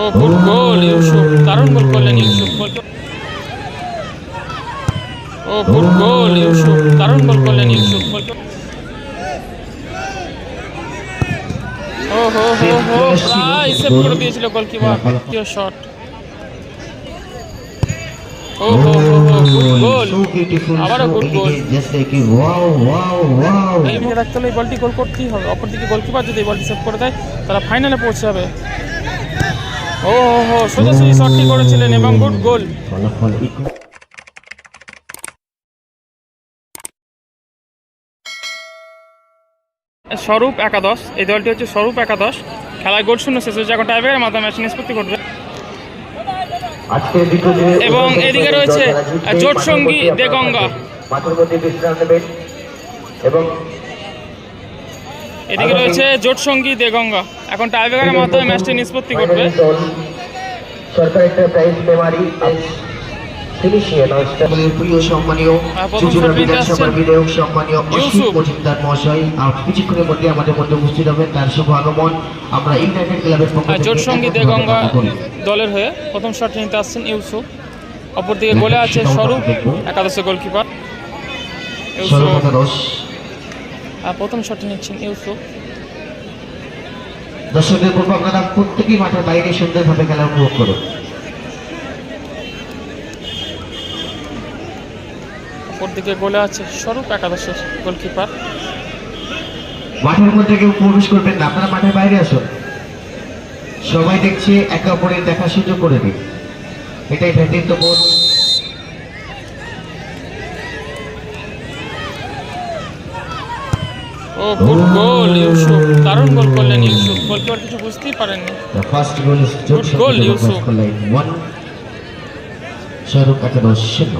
ও গোল ইউসুফ দারুণ গোল করলেন ইউসুফ ও good goal Yusuf দারুণ গোল করলেন ইউসুফ গোল ও হো প্রায় সেভ করে গোলকিপার শট। ও হো রাখতে বলটি গোল করতেই হবে। অপরদিকে গোলকিপার যদি বলটি সেভ করে দেয় তারা ফাইনালে পৌঁছে যাবে ও হো হো সোজাসুজি শটটি করেছিলেন এবং গুড গোল স্বরূপ একাদশ এই দলটি হচ্ছে স্বরূপ একাদশ। খেলায় গোল শূন্য শেষ হয়েছে এখন টাইব্রেকারের মাধ্যমে ম্যাচ নিষ্পত্তি দিনে এবং এদিকে রয়েছে জোট সঙ্গী দেগঙ্গা। এবং এদিকে রয়েছে জোট সঙ্গী দেগঙ্গা। এখন টাইব্রেকারের মাধ্যমে ম্যাচটি নিষ্পত্তি করবে। ফাইনালের দল সরকার এন্টারপ্রাইজ মেমারি প্রিয় সম্মানীয় চুচুড়া বিধানসভার বিধায়ক সম্মানীয় অসিত মজুমদার মহাশয়। কিছুক্ষণের মধ্যে আমাদের মধ্যে উপস্থিত হবেন তার শুভ আগমন। আমরা ইউনাইটেড ক্লাবের পক্ষ জোট সঙ্গী একান্তভাবে দেগঙ্গা কামনা করি। দলের হয়ে প্রথম শট নিতে আসছেন ইউসুফ। অপরদিকে গোলে আছে স্বরূপ একাদশের গোলকিপার ইউসুফ। একাদশ প্রথম শট নিচ্ছেন ইউসুফ। দর্শকদের বলব আপনারা প্রত্যেকেই মাঠের বাইরে সুন্দরভাবে খেলা উপভোগ করুন। অপরদিকে গোলে আছে স্বরূপ একাদশের গোলকিপার। মাঠের মধ্যে কেউ প্রবেশ করবেন না আপনারা মাঠের বাইরে আসুন। সবাই দেখছে একে অপরের দেখা সুযোগ করে দিন। এটাই ভ্রাতৃত্ববোধ। Oh good goal Yusuf. দারুণ গোল করলেন ইউসুফ। গোলকিপার কিছু বুঝতেই পারেননি. শাহরুখ একাদশ শূন্য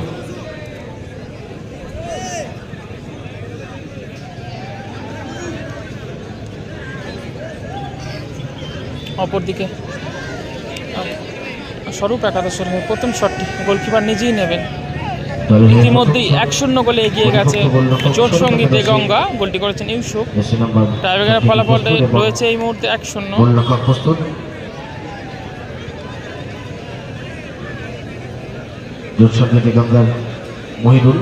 অপরদিকে স্বরূপ একাদশের প্রথম শটটি গোলকিপার নিজেই নেবেন। ইতিমধ্যেই এক শূন্য গোলে এগিয়ে গেছে জোট সঙ্গী দেগঙ্গা গোলটি করেছেন ইউসুফ। টাইব্রেকারের ফলাফল রয়েছে এই মুহূর্তে এক শূন্য। মহিদুল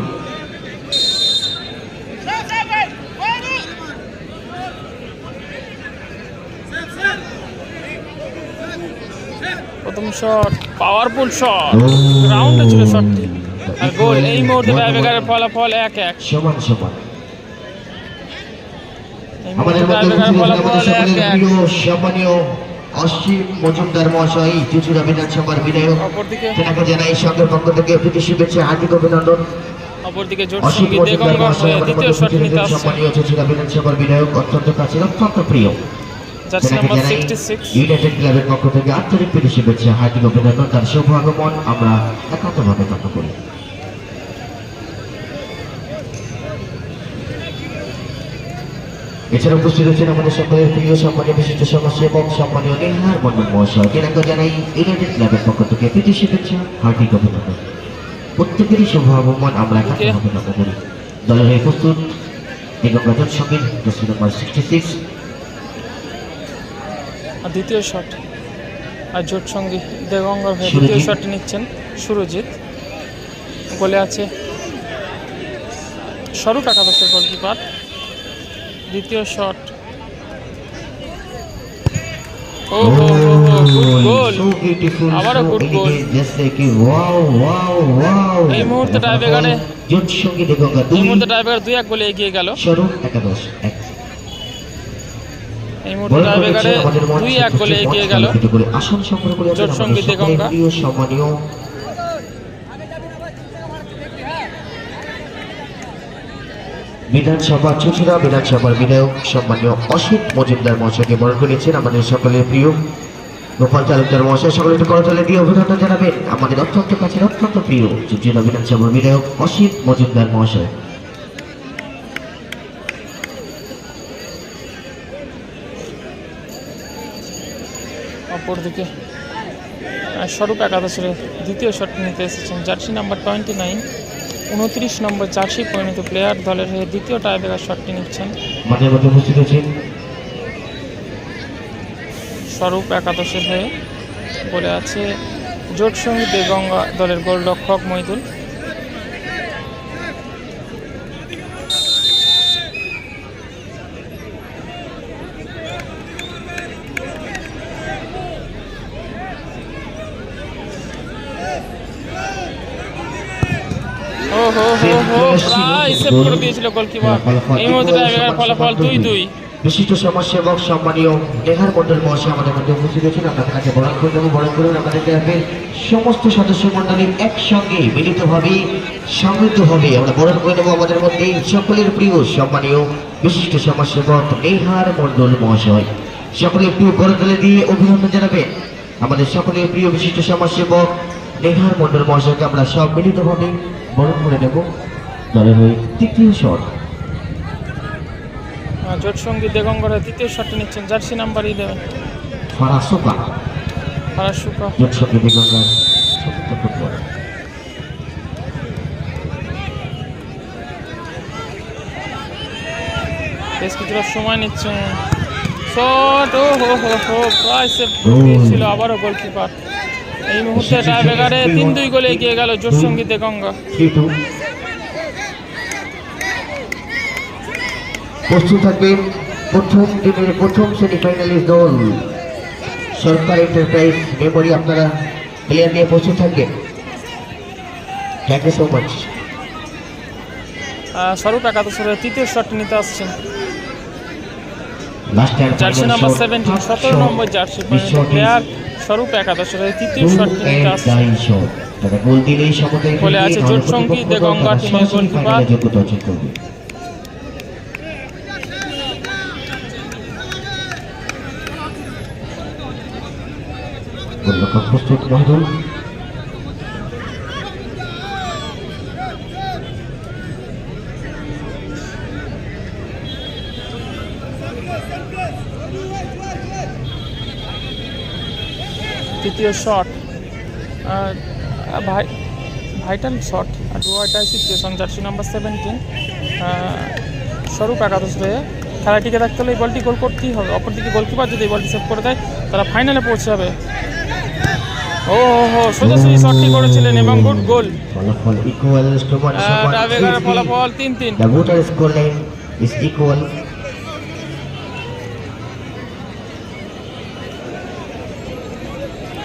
প্রথম শট পাওয়ারফুল শট রাউন্ডে ছিল শটটি। আর গোল এই মুহূর্তে টাইব্রেকারের ফলাফল এক এক। সমান সমান। আমাদের সম্মানীয় অসীম মজুমদার মহাশয় বিধায়ক। তেনাকে জানাই সঙ্গের পক্ষ থেকে প্রীতি শুভেচ্ছা হার্দিক অভিনন্দন। অপরদিকে জোট সঙ্গী মজুমদার দেগঙ্গা মহাশয় আমাদের দ্বিতীয় শট নিতে আছেন আসছেন সম্মানীয় চুচুড়া বিধানসভার বিধায়ক অত্যন্ত কাছের অত্যন্ত প্রিয়। জার্সি তেনাকে নাম্বার জানাই সিক্সটি সিক্স ইউনাইটেড ক্লাবের পক্ষ থেকে আন্তরিক প্রীতি শুভেচ্ছা হার্দিক অভিনন্দন। তার শুভ আগমন আমরা একান্তভাবে কামনা করি। এছাড়া উপস্থিত হচ্ছেন আমাদের সকলের প্রিয় সম্মানীয় বিশিষ্ট সমাজসেবক সম্মানীয় নেহার মন্ডল মহাশয়। তেনাকে জানাই ইউনাইটেড ক্লাবের পক্ষ থেকে প্রীতি শুভেচ্ছা হার্দিক অভিনন্দন। প্রত্যেকেরই শুভ আগমন আমরা একান্তভাবে কামনা করি? দলের হয়ে প্রস্তুত। নিগমরাজন সংগীত জার্সি নাম্বার সিক্সটি সিক্স আর দ্বিতীয় শট আর জোট সঙ্গী দেগঙ্গার হয়ে দ্বিতীয় শট নিচ্ছেন সুরজিৎ। গোলে আছে স্বরূপ একাদশের গোলকিপার দ্বিতীয় shot. Oh good goal So beautiful, আবারও wow. এই মুহূর্তে টাইব্রেকারে- এই মুহূর্তে টাইব্রেকার দুই এক গোলে এগিয়ে গেল। এই মুহূর্তে টাইব্রেকারে দুই এক গোলে এগিয়ে গেল। জোট দেগঙ্গা। প্রিয় সম্মানীয় বিধানসভা চুচুড়া, বিধানসভার বিধায়ক সম্মানীয় অসিত মজুমদার মহাশয়কে বরণ করেছেন আমাদের সকলের প্রিয় গোপাল তালুকদার মহাশয়। সকলে একটু করতলে দিয়ে অভিনন্দন জানাবেন। আমাদের অত্যন্ত কাছের, অত্যন্ত প্রিয় চুচুড়া বিধানসভার বিধায়ক অসিত মজুমদার মহাশয়। অপরদিকে স্বরূপ একাদশের দ্বিতীয় শট নিতে এসেছেন। জার্সি নাম্বার টোয়েন্টি নাইন উনত্রিশ নম্বর চাষি পরিণত প্লেয়ার দলের হয়ে দ্বিতীয় টাইব্রেকার শটটি নিচ্ছেন। মাঠের মধ্যে উপস্থিত আছেন স্বরূপ একাদশের হয়ে বলে আছে জোট সংগীত গঙ্গা দলের গোলরক্ষক মহিদুল ও হো হো হো প্রায় সেভ করে দিয়েছিল গোলকিপার এই মুহূর্তে টাইব্রেকার ফলাফল দুই দুই। বিশিষ্ট সমাজসেবক সম্মানীয় নেহার মন্ডল মহাশয় আমাদের মধ্যে উপস্থিত হয়েছেন আপনাদের কাছে বরণ করে দেবো বরণ করুন আমাদের ক্লাবের সমস্ত সদস্য মন্ডলী একসঙ্গে মিলিতভাবে সমৃদ্ধভাবে আমরা বরণ করে নেব আমাদের মধ্যে সকলের প্রিয় সম্মানীয় বিশিষ্ট সমাজসেবক নেহার মন্ডল মহাশয়। সকলে একটু করতলে দিয়ে অভিনন্দন জানাবেন আমাদের সকলের প্রিয় বিশিষ্ট সমাজসেবক নেহার মন্ডল মহাশয়কে। আমরা সব মিলিতভাবে বরণ করে নেব দলের হয়ে তৃতীয় শট। জোট সংগীত দেগঙ্গরের তৃতীয় শটটি নিচ্ছেন জার্সি নাম্বার ইলেভেন ফারাসোকা। ফারাসুকা। জোটসঙ্গী দিগঙ্গার চতুর্থ ফুটবল। বেশ কিছুটা সময় নিচ্ছেন। শট ও হো হো হো প্রায় ছিল আবারও গোলকিপার। এই মুহূর্তে টাইব্রেকারে তিন দুই গোলে এগিয়ে গেল জোট সংগীত দেগঙ্গা। প্রস্তুত থাকবে প্রথম দিনের প্রথম সেমিফাইনালিস্ট দল। সরকার এন্টারপ্রাইজ মেমোরি আপনারা প্লেয়ার নিয়ে প্রস্তুত থাকবেন। থ্যাংক ইউ সো মাচ স্বরূপ একাদশের তৃতীয় শটটি নিতে আসছেন। জার্সি নাম্বার সেভেন্টিন সতেরো নম্বর জার্সি প্লেয়ার স্বরূপ একাদশের তৃতীয় শটটি নিতে আসছেন। শট বলে আছে জোট সঙ্গী দেগঙ্গা টিমের গোলকিপার। গোলরক্ষক প্রস্তুত মহদুল তৃতীয় শট। ভাই vital shot. ডুয়ারটাই situation jersey number seventeen Swarup একাদশ রয়ে খেলা টিকে থাকতে হলে এই বলটি গোল করতেই হবে। অপরদিকে গোলকিপার যদি এই বলটি সেভ করে দেয়, তারা ফাইনালে পৌঁছে যাবে ও হো সোজাসুজি শটটি করেছিলেন এবং গুড গোল ফলাফল ইকুয়াল ফলাফল তিন তিন। The voter score line is equal.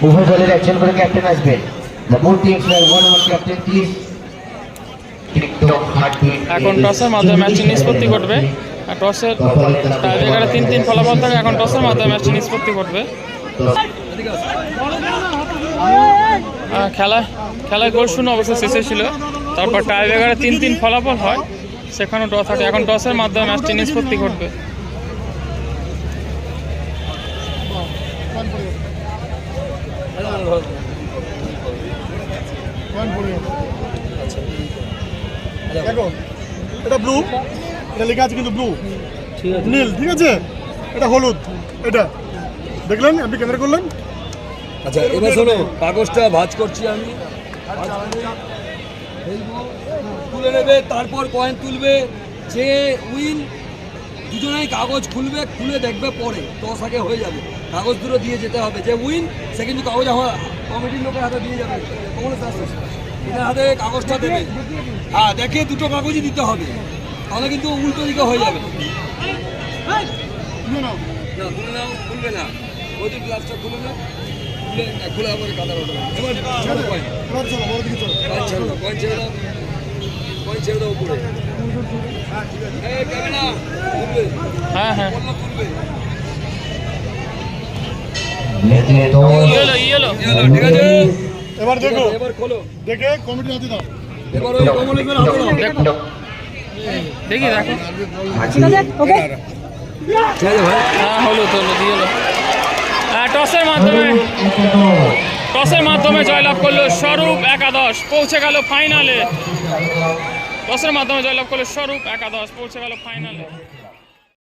উভয় দলের একজন করে ক্যাপ্টেন আসবেন। The both teams have one one captain please এখন টসের মাধ্যমে ম্যাচটি নিষ্পত্তি ঘটবে। আর টসের টাইব্রেকারে তিন তিন ফলাফল থাকে এখন টসের মাধ্যমে ম্যাচটি নিষ্পত্তি ঘটবে। খেলায় খেলায় গোল শূন্য অবস্থা শেষে ছিল। তারপর টাইব্রেকারে তিন তিন ফলাফল হয়। সেখানেও টস থাকে। এখন টসের মাধ্যমে ম্যাচটি নিষ্পত্তি ঘটবে। এটা ব্লু এটা লেখা আছে কিন্তু ব্লু নীল ঠিক আছে? এটা হলুদ এটা। দেখলেন? আপনি কেন্দ্র করলেন? আচ্ছা এবার শোনো কাগজটা ভাজ করছি আমি। তুলে নেবে তারপর কয়েন তুলবে। যে উইন দুজনেই কাগজ খুলবে খুলে দেখবে পরে দশ আগে হয়ে যাবে। কাগজ দুটো দিয়ে যেতে হবে। যে উইন সে কিন্তু কাগজ আমার কমিটির লোকের হাতে দিয়ে যাবে। এনার হাতে কাগজটা দেবে। হ্যাঁ দেখে দুটো কাগজই দিতে হবে। তাহলে কিন্তু উল্টো দিকে হয়ে যাবে। না নাও খুলবে না। ওই দিন গ্লাসটা খুলে না খুলে খুলে আবার কাদার ওটা এবার কয়েন চলো চলো কয়েন ছেড়ে দাও কয়েন ছেড়ে দাও উপরে। হ্যাঁ হ্যাঁ চলো, দেখো এবার খোলো। দেখে কমিটি হাতে দাও। এবার ওই কমলেশের হাতে দাও। দেখো। দেখি। দেখো ঠিক আছে ভাই। হ্যাঁ হলুদ হলুদ ইয়েলো টসের মাধ্যমে টসের মাধ্যমে জয়লাভ করল স্বরূপ একাদশ, পৌঁছে গেল ফাইনালে টসের মাধ্যমে জয়লাভ করল স্বরূপ একাদশ, পৌঁছে গেল ফাইনালে